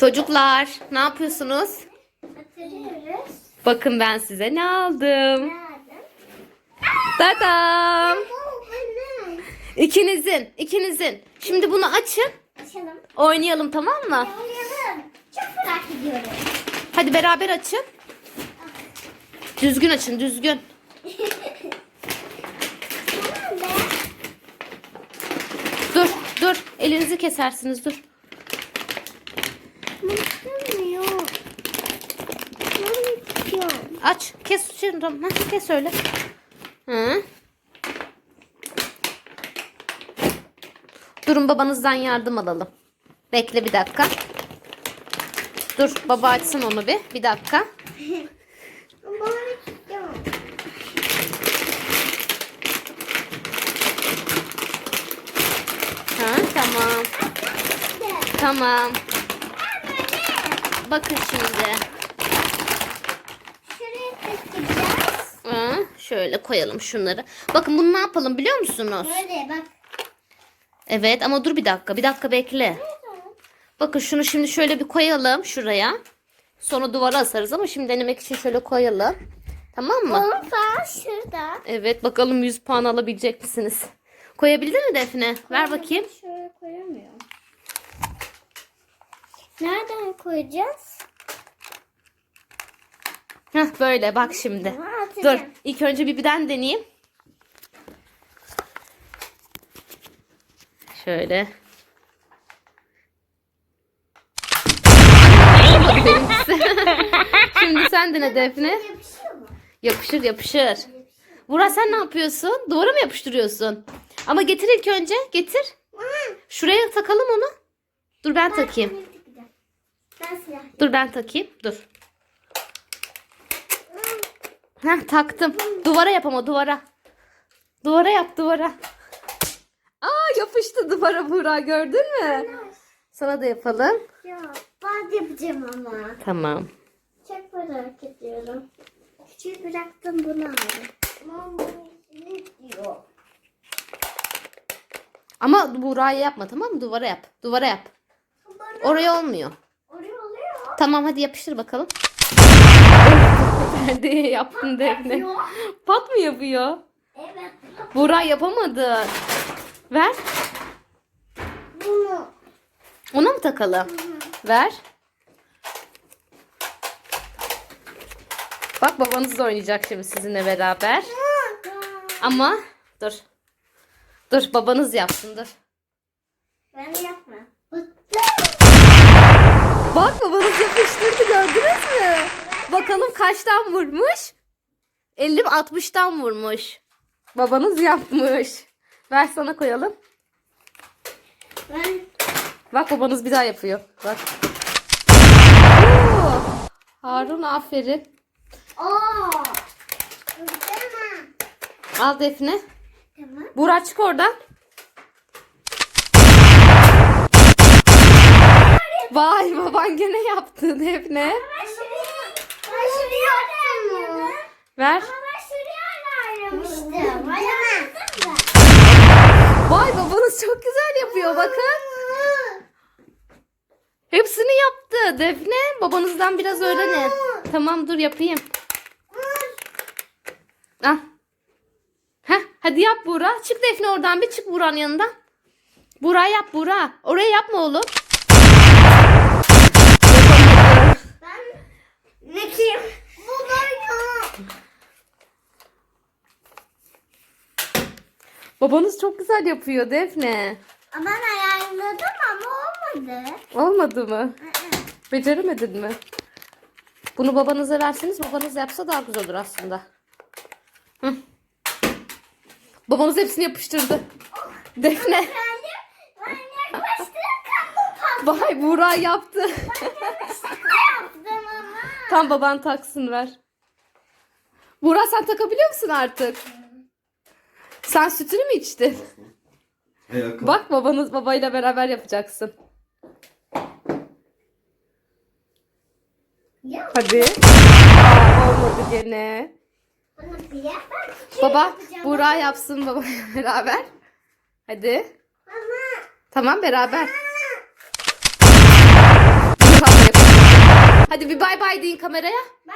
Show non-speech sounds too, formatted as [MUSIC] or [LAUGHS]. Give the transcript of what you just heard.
Çocuklar ne yapıyorsunuz? Batırıyoruz. Bakın ben size ne aldım. Bu benim. İkinizin, ikinizin. Şimdi bunu açın. Açalım. Oynayalım tamam mı? Oynayalım. Çok merak ediyorum. Hadi beraber açın. Düzgün açın, düzgün. [LAUGHS] Dur, dur. Elinizi kesersiniz, dur. Mutlamıyor. Ben istiyorum. Aç, kes şimdi. Heh, kes öyle. Hı. Durun babanızdan yardım alalım. Bekle bir dakika. Dur baba açsın onu bir. Bir dakika. Ha, tamam. Tamam. Bakın şimdi. Şuraya takacağız. Ha, şöyle koyalım şunları. Bakın bunu ne yapalım biliyor musunuz? Böyle bak. Evet ama dur bir dakika. Bir dakika bekle. Bakın şunu şimdi şöyle bir koyalım şuraya. Sonra duvara asarız ama şimdi denemek için şöyle koyalım. Tamam mı? Onun falan şurada. Evet bakalım 100 puan alabilecek misiniz? Koyabildin mi Defne? Ver bakayım. Şöyle Nereden koyacağız? Heh, böyle bak şimdi. Ha, Dur atacağım. ilk önce Bibi'den deneyeyim. Şöyle. Benimkisi. [LAUGHS] Şimdi sen dene Defne. Yapışıyor mu? Yapışır yapışır. Burak sen ne yapıyorsun? Duvara mı yapıştırıyorsun? Ama getir ilk önce. Getir. Şuraya takalım onu. Dur ben takayım. Ben silah. Dur ben takayım. Dur. Heh taktım. Duvara yap ama duvara. Duvara yap duvara. Aa yapıştı duvara Buğra gördün mü? Sana da yapalım. Ya ben yapacağım ama. Tamam. Çok merak ediyorum. Küçük bıraktım bunu aldım. Ama bu ne diyor? Ama Buğra'ya yapma tamam mı? Duvara yap. Duvara yap. Oraya olmuyor. Tamam hadi yapıştır bakalım. [LAUGHS] Hadi yaptın Defne. Pat mı yapıyor? Evet. Buğra yapamadı. Ver. Bunu. Ona mı takalım? Ver. Bak babanız da oynayacak şimdi sizinle beraber. Ama dur. Dur babanız yapsın dur. Ben yapma. Bak babanız yapıştırdı gördünüz mü? Bakalım kaçtan vurmuş? 50 60'tan vurmuş. Babanız yapmış. Ver sana koyalım. Ben Bak babanız bir daha yapıyor. Bak. Oo, Harun aferin. Oo. Al Defne. Tamam. Buğra çık oradan. Vay baban gene yaptı Defne. Ben şuraya, ben şuraya. Ver. Ama ben şuraya aramıştım. Da. Vay babanız çok güzel yapıyor bakın. Hepsini yaptı Defne. Babanızdan biraz öğrenin. Tamam dur yapayım. Ah. Heh, hadi yap Buğra. Çık Defne oradan bir çık Buğra'nın yanından. Buğra yap Buğra. Oraya yapma oğlum. Yapamadı. Ben ne kim? Bu böyle. Babanız çok güzel yapıyor Defne. Ben ayarladım ama olmadı. Olmadı mı? Beceremedin mi? Bunu babanıza verseniz babanız yapsa daha güzel olur aslında. Hı. Babanız hepsini yapıştırdı. Defne. Bu patladı Vay Buğra yaptı. Tam baban taksın ver. Buğra sen takabiliyor musun artık? Sen sütünü mü içtin? Ayakkabı. Bak babanız babayla beraber yapacaksın. Ya Hadi. Aa, olmadı gene. bana bir yer ben küçüğü Baba yapacağım. Buğra yapsın babayla [LAUGHS] beraber. Hadi. Ama Tamam beraber. Buğra Hadi bir bay bay deyin kameraya. Bye.